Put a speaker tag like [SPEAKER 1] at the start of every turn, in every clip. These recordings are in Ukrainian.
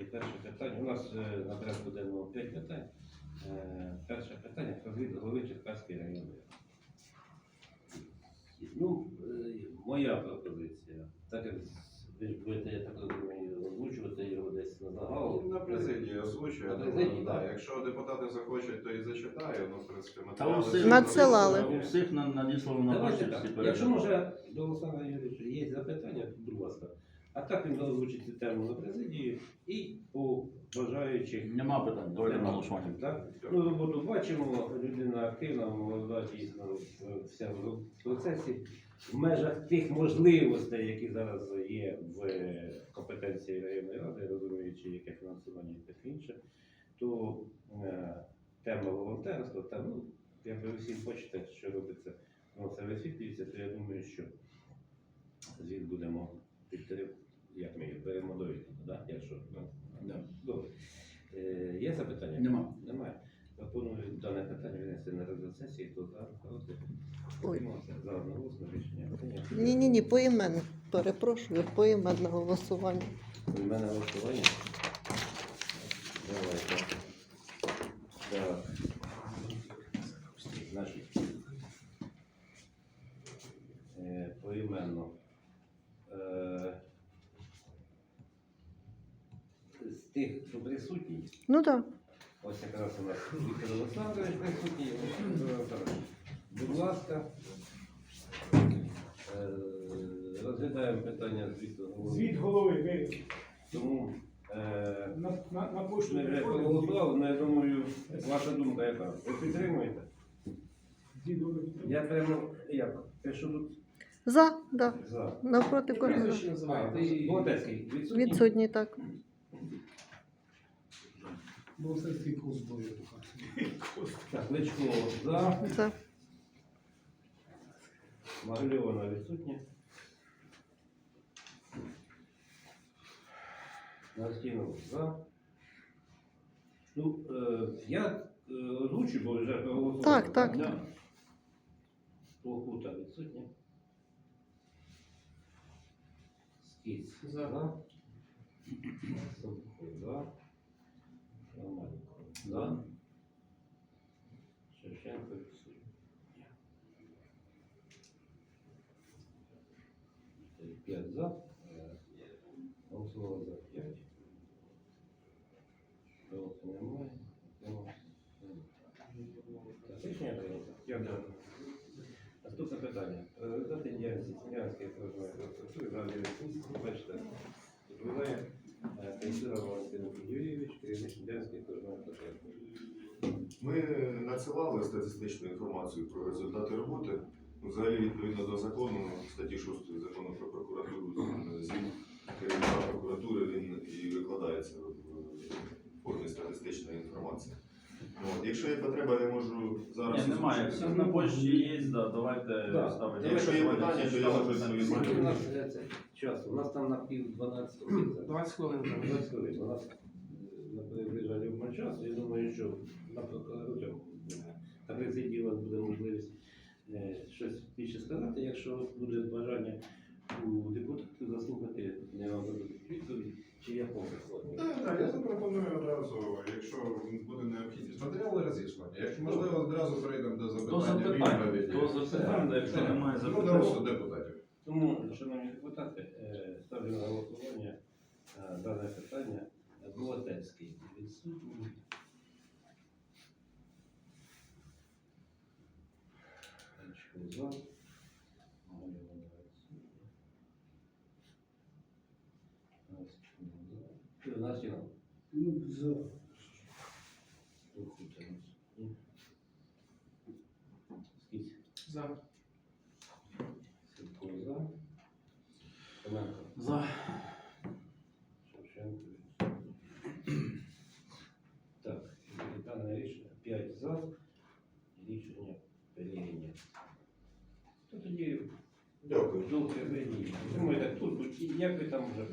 [SPEAKER 1] І перше питання. У нас е, на порядку денного 5 питань. Е, Перше питання про звіт голови Черкаської районної. ради. Ну, е, моя пропозиція, так як ви ж будете, я так розумію, озвучувати його десь на загал.
[SPEAKER 2] На президії озвучує.
[SPEAKER 1] На президії,
[SPEAKER 2] да.
[SPEAKER 1] так.
[SPEAKER 2] Якщо депутати захочуть, то і зачитаю. Ну, в принципі, матеріали.
[SPEAKER 3] всіх
[SPEAKER 4] Надсилали.
[SPEAKER 3] У всіх на- надіслано на
[SPEAKER 1] Давайте
[SPEAKER 3] почті
[SPEAKER 1] так.
[SPEAKER 3] всі
[SPEAKER 1] Якщо
[SPEAKER 3] передані.
[SPEAKER 1] може до Олександра Юрійовича є запитання, будь ласка. А так він озвучить цю тему на президії і по бажаючих.
[SPEAKER 3] Нема питань, давайте на голосування.
[SPEAKER 1] Так? Ну, роботу бачимо, людина активна, молода, дійсно, вся в процесі. В межах тих можливостей, які зараз є в компетенції районної ради, розуміючи, яке фінансування і таке інше, то е, тема волонтерства, там, ну, як ви всі хочете, що робиться, воно все висвітлюється, то я думаю, що звіт будемо підтримувати, як ми їх беремо до відома, да? якщо ну,
[SPEAKER 3] Да.
[SPEAKER 1] добре. Е, є запитання?
[SPEAKER 3] Нема.
[SPEAKER 1] Немає. Пропоную дане питання винести на розгляд сесії, хто за проти.
[SPEAKER 4] Ой.
[SPEAKER 1] Утримався. За одноголосно рішення. прийнято.
[SPEAKER 4] Ні, ні, ні, поіменно. Перепрошую, поіменне голосування.
[SPEAKER 1] У мене голосування. Давайте. Так. Значить. Е, поіменно. Е, з тих, що присутні,
[SPEAKER 4] Ну так.
[SPEAKER 1] Ось якраз у нас Віктор Олександрович присутній. Віктор Олександрович, Будь ласка, е, розглядаємо питання звіту голови.
[SPEAKER 5] Звіт голови ви
[SPEAKER 1] Тому е,
[SPEAKER 5] на, на, на пошту
[SPEAKER 1] ми вже
[SPEAKER 5] приходите?
[SPEAKER 1] проголосували, але я думаю, ваша думка яка? Ви підтримуєте?
[SPEAKER 5] Звіт голови?
[SPEAKER 1] Я прямо як? Те, що тут
[SPEAKER 4] За, да.
[SPEAKER 1] за.
[SPEAKER 4] Навпроти кожного.
[SPEAKER 1] Ти Володецький відсутній?
[SPEAKER 4] Відсутній так.
[SPEAKER 5] Бо все свій курс бою.
[SPEAKER 1] Так, Личко за.
[SPEAKER 4] За.
[SPEAKER 1] Могильована відсутня. Настінов за. Ну, е, я е, озвучу, бо вже проголосував.
[SPEAKER 4] Так, так.
[SPEAKER 1] Да. Плохута відсутня. Скіць за. Собко за. Романко за. Шевченко відсутня. П'ять за. Е, Голосувало за п'ять. Голосу немає. Утримався. Так, Рішення прийнято. Дякую. Наступне питання.
[SPEAKER 6] Ми надсилали статистичну інформацію про результати роботи. Ну, Взагалі, відповідно до закону, статті 6 закону про прокуратуру, звіт керівника прокуратури він і викладається в формі статистичної інформації. От, Якщо є потреба, я можу зараз.
[SPEAKER 3] Ні, немає. Всі на почті є, да, давайте
[SPEAKER 1] Да.
[SPEAKER 3] ставити.
[SPEAKER 6] Якщо є питання, то я можу відповісти.
[SPEAKER 1] Скільки у нас це часу? У нас там на пів 12
[SPEAKER 5] 20 хвилин.
[SPEAKER 1] 20 хвилин. У нас на приближанні в часу. Я думаю, що на прокуратурі на президії у вас буде можливість е, щось більше сказати. Якщо буде бажання у депутатів заслухати, не відповідь, чи я повністю.
[SPEAKER 2] Так, так, я запропоную одразу, якщо буде необхідність. Матеріали розіслані. Якщо можливо, одразу перейдемо до
[SPEAKER 3] До
[SPEAKER 2] запитання відповіді.
[SPEAKER 3] якщо немає
[SPEAKER 2] Ну, до
[SPEAKER 3] запитань.
[SPEAKER 2] депутатів.
[SPEAKER 1] Тому, шановні депутати, е, ставлю на голосування е, дане питання. Болотецький відсутній. Речко за. За.
[SPEAKER 5] Ну, за.
[SPEAKER 1] Слухайте. Скільки?
[SPEAKER 5] За.
[SPEAKER 1] Шевченко. Так, дане рішення 5 за. Рішення прийнято. То тоді
[SPEAKER 6] Дякую.
[SPEAKER 1] жовтий винні. Думаю, так тут, будь- як ви там вже.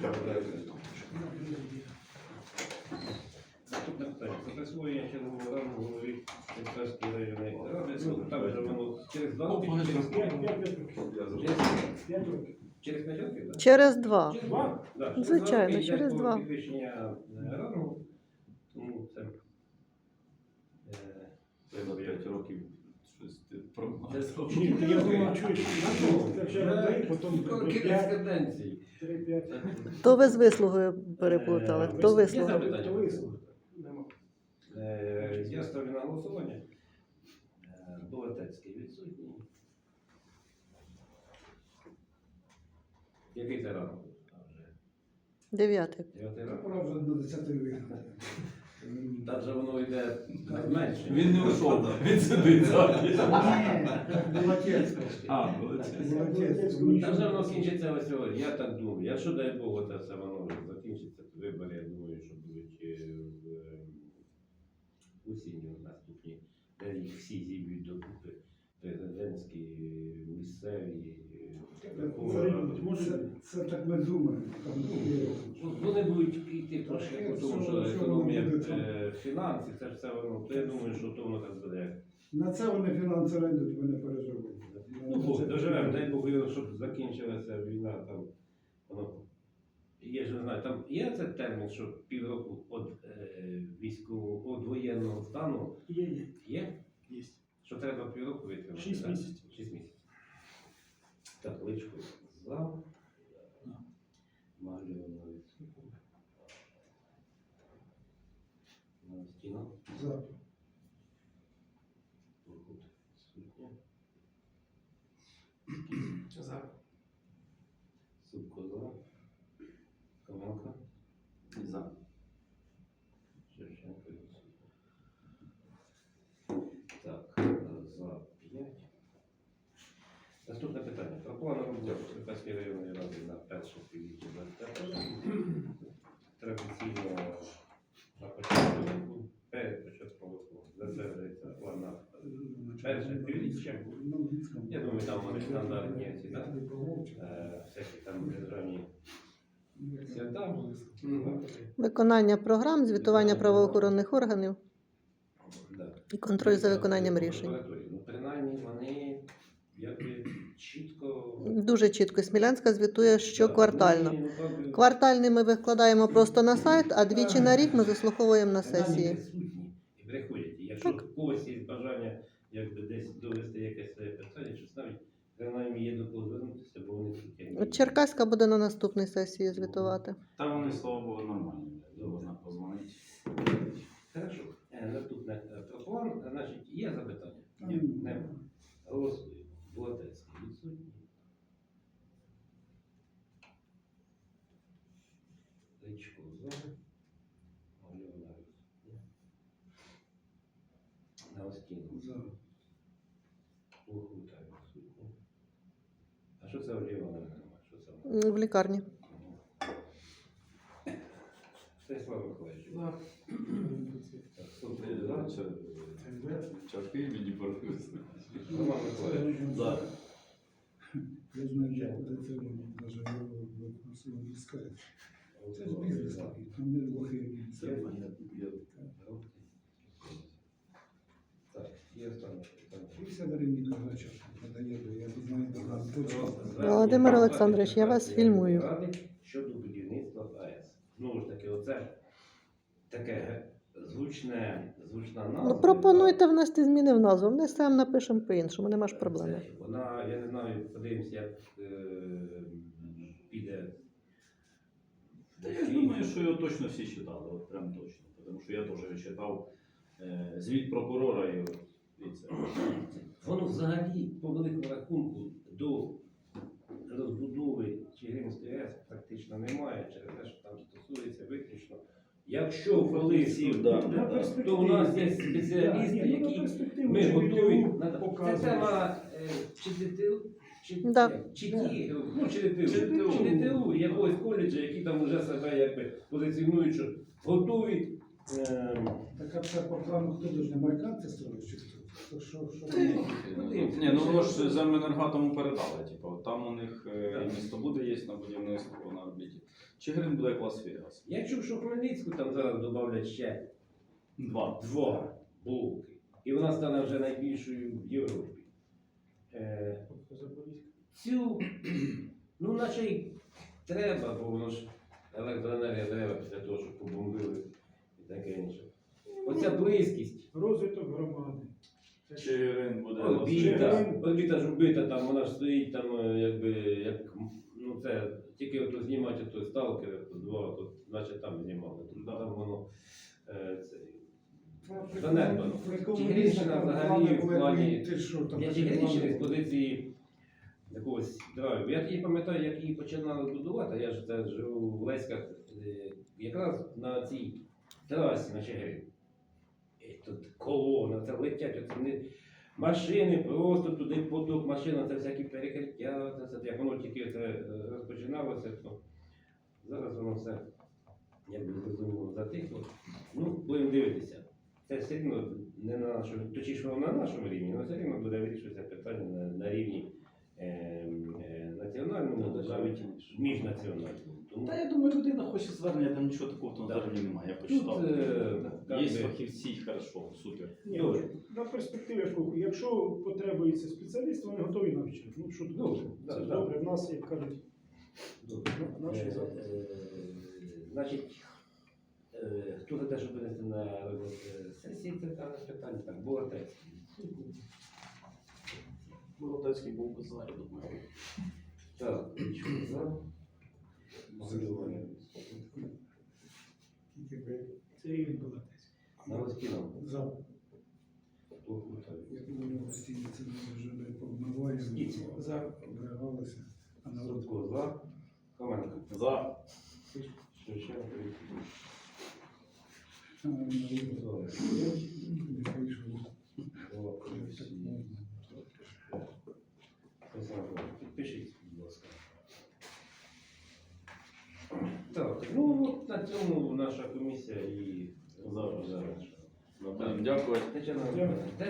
[SPEAKER 1] Наступне питання. Це присвоєння чергового рану голові Черкаської районної ради. Там вже воно через два роки, через
[SPEAKER 5] П'ять, років.
[SPEAKER 1] Через-
[SPEAKER 5] П'ять років.
[SPEAKER 1] через п'ять років,
[SPEAKER 4] Через два.
[SPEAKER 1] Через два? Да, через
[SPEAKER 4] Звичайно,
[SPEAKER 1] два роки
[SPEAKER 4] через
[SPEAKER 1] йде
[SPEAKER 4] два.
[SPEAKER 1] Підвищення е, рангу, тому це... е,
[SPEAKER 3] Треба 5 років щось ти
[SPEAKER 1] Це
[SPEAKER 3] прогнав.
[SPEAKER 1] скільки?
[SPEAKER 5] Ні, я думаю, чуєш, якщо дай, потім
[SPEAKER 1] Скільки кінець
[SPEAKER 5] 5,
[SPEAKER 1] каденції.
[SPEAKER 5] 3-5.
[SPEAKER 4] То ви з вислугою переплутали.
[SPEAKER 1] Е,
[SPEAKER 4] То
[SPEAKER 1] є
[SPEAKER 4] вислуга.
[SPEAKER 1] запитання? Е, Я ставлю на голосування. Е, Болотецький відсутній. Який це ранок? Вже
[SPEAKER 4] Дев'ятий.
[SPEAKER 1] Дев'ятий ранок.
[SPEAKER 5] Пора вже до 10 виїхати.
[SPEAKER 1] Так же воно йде менше.
[SPEAKER 3] Він не ушов, він сидить
[SPEAKER 5] Молодець.
[SPEAKER 3] А.
[SPEAKER 1] Же воно кінчиться ось сьогодні. Я так думаю. Якщо дай Бог, це все воно закінчиться, то вибори, я думаю, що будуть е, в е, осінню наступні, де їх всі зіб'ють докупи. Президентські, місцеві.
[SPEAKER 5] Це, це так ми думаємо.
[SPEAKER 1] Ну, Вони будуть йти трошки, тому що економія, е, фінанси, це ж все воно. То я думаю, що то воно так буде.
[SPEAKER 5] На це вони фінансово йдуть, ви не.
[SPEAKER 1] Ну, Бог, доживемо, дай Бог, його, щоб закінчилася війна там. Воно є ж не знаю, там є цей термін, що півроку від е, військового від воєнного стану
[SPEAKER 5] Є, є.
[SPEAKER 1] є?
[SPEAKER 5] Є.
[SPEAKER 1] Що треба півроку витримати?
[SPEAKER 5] Шість
[SPEAKER 1] так?
[SPEAKER 5] місяців.
[SPEAKER 1] Шість місяців. Так, личку за. Малюємо відсутні. На стіну.
[SPEAKER 5] За.
[SPEAKER 1] Проход відсутня.
[SPEAKER 5] За.
[SPEAKER 1] Супко за. Каменка.
[SPEAKER 3] За.
[SPEAKER 1] Шевченко відсутня. Так, е, за 5. Наступне питання. Про план роботи Черкаської районної ради на перше півріччя 25. Традиційно на початку року, перед початком року затверджується план на перше півріччя. Я думаю, там вони стандартні ці, да? Е, всякі там державні свята.
[SPEAKER 4] Виконання програм, звітування правоохоронних органів і контроль за виконанням рішень.
[SPEAKER 1] Ну, принаймні вони якби чітко.
[SPEAKER 4] Дуже чітко. Смілянська звітує щоквартально. Квартальний ми викладаємо просто на сайт, а двічі на рік ми заслуховуємо на сесії.
[SPEAKER 1] і приходять. Якщо в когось є бажання якби десь довести якесь своє питання, щось навіть принаймні є до кого звернутися, бо вони тут
[SPEAKER 4] Черкаська буде на наступній сесії звітувати.
[SPEAKER 3] Та вони, слава Богу, нормальні. Можна позвонити.
[SPEAKER 1] Хорошо. Е, Наступне е, про план. Значить, є запитання? Ні,
[SPEAKER 5] ні.
[SPEAKER 1] нема. Голосуємо. Болотецький відсутній. Личко за. Альона відсутня. На Остіну.
[SPEAKER 5] За.
[SPEAKER 1] Лохута відсутня. А що це Олєва нема? Що це? вона?
[SPEAKER 4] М, В лікарні.
[SPEAKER 1] Станіслав Миколаївич. Так, Супер,
[SPEAKER 3] Це-
[SPEAKER 1] за.
[SPEAKER 3] це- Чашки мені порвуться.
[SPEAKER 1] Роман Миколаївич.
[SPEAKER 3] За.
[SPEAKER 5] Я знаю, що це це вони навіть в випускають. Це ж бізнес такий, там не лохи.
[SPEAKER 3] Це я- я-
[SPEAKER 1] Так, є питання.
[SPEAKER 5] 50 гривень кожна чашка я не знаю, там точно.
[SPEAKER 4] Володимир Олександрович, я вас фільмую.
[SPEAKER 1] Ради щодо будівництва АЕС. Знову ж таки, оце таке звучне, звучна назва.
[SPEAKER 4] Ну пропонуйте внести зміни в назву. Внесемо, напишемо по-іншому, нема ж проблеми.
[SPEAKER 1] Це, Вона, я не знаю, подивимося, як е, піде.
[SPEAKER 3] Я думаю, що його точно всі читали, от прям точно. Тому що я теж читав е, звіт прокурора і, і це.
[SPEAKER 1] Воно взагалі, по великому рахунку, до розбудови Чигиринської АЕС практично немає, через те, що там стосується виключно. Якщо
[SPEAKER 3] Фахівців,
[SPEAKER 1] коли
[SPEAKER 3] да,
[SPEAKER 5] На
[SPEAKER 3] да.
[SPEAKER 1] то у нас є спеціалісти,
[SPEAKER 5] ну,
[SPEAKER 1] які ми готові. Це тема е, чи ДТУ, чи,
[SPEAKER 4] Да.
[SPEAKER 1] чи ті, ну, чи ДТУ,
[SPEAKER 3] Чи ДТУ.
[SPEAKER 1] чи ДТУ, якогось коледжа, які там вже себе якби позиціонують, що готові. ем,
[SPEAKER 5] Так а це по плану хто дуже американці строїть чи хто? То що, що
[SPEAKER 1] Та ні.
[SPEAKER 3] Ну воно ж земенергатому передали. Типу, там у них е, і місто буде є на будівництво на орбіті. Чигирин буде як Лас-Вегас.
[SPEAKER 1] Я чув, що Хмельницьку там зараз додають ще
[SPEAKER 3] Два.
[SPEAKER 1] два блоки. І вона стане вже найбільшою в Європі. Е, цю, ну, наче й треба, бо воно ж електроенергія треба після того, щоб побомбили і таке інше. Оця близькість.
[SPEAKER 5] Розвиток громади.
[SPEAKER 3] Буде
[SPEAKER 1] Орбіта, орбіта ж вбита, там вона ж стоїть там, е, якби, як, ну це, тільки ото знімати той сталкер, то два, то, значить там знімали, там воно, е, це, Занедбано. Чигиринщина взагалі в плані-
[SPEAKER 5] Ти
[SPEAKER 1] я Чигиринщини з позиції якогось драйву. Я тоді пам'ятаю, як її починали будувати, я ж це живу в Леськах, е, якраз на цій трасі на Чигирин. І тут колона, це летять, оце не машини, просто туди поток машин, це всякі перекриття, це все, як воно тільки це е, розпочиналося, то зараз воно все якби зрозуміло затихло. Ну, будемо дивитися. Це все рівно не на нашому, точніше воно на нашому рівні, але все рівно буде вирішуватися питання на, на рівні е, е, національному, навіть міжнаціональному. Тому
[SPEAKER 3] Та я думаю, людина хоче звернення, там нічого такого тому
[SPEAKER 1] Да.
[SPEAKER 3] зверненні немає. Я
[SPEAKER 1] тут
[SPEAKER 3] почитав.
[SPEAKER 1] е, як
[SPEAKER 3] Є
[SPEAKER 1] би,
[SPEAKER 3] фахівці, хорошо, супер.
[SPEAKER 7] Ні,
[SPEAKER 1] Добре.
[SPEAKER 7] на перспективі, я якщо потребується спеціаліст, вони готові навчити. Ну що тут?
[SPEAKER 1] Добре,
[SPEAKER 7] Це
[SPEAKER 1] да, да.
[SPEAKER 7] добре, в нас, як кажуть,
[SPEAKER 1] Добре.
[SPEAKER 7] на- наші
[SPEAKER 1] Е, е, Значить, е, хто за те, щоб винести на е, сесії, це дане питання, так, Болотець.
[SPEAKER 3] Бородецький був би за, я думаю.
[SPEAKER 1] Так, що за? Голосування.
[SPEAKER 5] Тільки ви
[SPEAKER 7] Це рівень балатець.
[SPEAKER 1] На розкіном.
[SPEAKER 5] за.
[SPEAKER 1] Хто?
[SPEAKER 5] Я думаю, постійно це ми вже не повмиваємо.
[SPEAKER 1] Скільки?
[SPEAKER 5] За обрагалися. А народ
[SPEAKER 1] Рудко за. Коменко.
[SPEAKER 3] За.
[SPEAKER 1] Шевченко.
[SPEAKER 5] а, народ
[SPEAKER 1] Добре.
[SPEAKER 5] не вийшов.
[SPEAKER 1] О,
[SPEAKER 5] Так можна.
[SPEAKER 1] Олександр, Підпишіть, будь ласка. Так, ну от на цьому наша комісія і
[SPEAKER 3] Зараз. Дякую.
[SPEAKER 1] Тетяна,